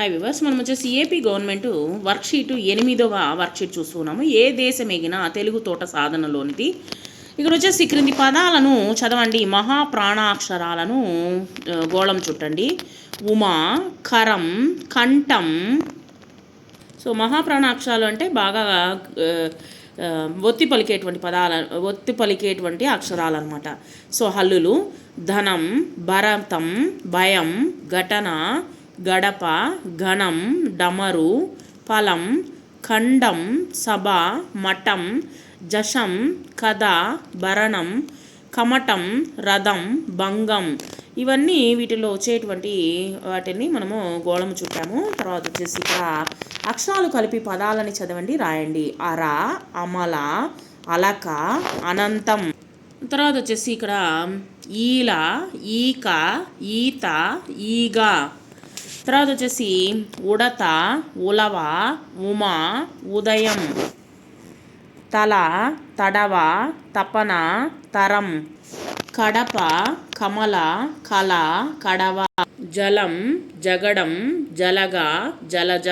Hi viewers మనం వచ్చేసి AP government worksheet ఎనిమిదవ వర్క్షీట్ చూస్తున్నాము. ఏ దేశమేగిన తెలుగు తోట సాధనలోనిది. ఇక్కడ వచ్చేసి క్రింది పదాలను చదవండి. మహాప్రాణాక్షరాలను గోళం చుట్టండి. ఉమా కరం కంఠం. సో మహాప్రాణాక్షరాలు అంటే బాగా ఒత్తి పలికేటువంటి పదాల ఒత్తి పలికేటువంటి అక్షరాలు అనమాట సో హల్లులు ధనం భరతం భయం ఘటన గడప ఘనం డమరు ఫలం ఖండం సభ మఠం జషం కథ భరణం కమటం రథం భంగం. ఇవన్నీ వీటిలో వచ్చేటువంటి వాటిని మనము గోళము చుట్టాము. తర్వాత వచ్చేసి ఇక్కడ అక్షరాలు కలిపి పదాలని చదవండి రాయండి. అర అమల అలక అనంతం. తర్వాత వచ్చేసి ఇక్కడ ఈల ఈక ఈత ఈగ. తర్వాత వచ్చేసి ఉడత ఉలవ ఉమ ఉదయం తల తడవ తపన తరం కడప కమల కళ కడవ జలం జగడం జలగ జలజ.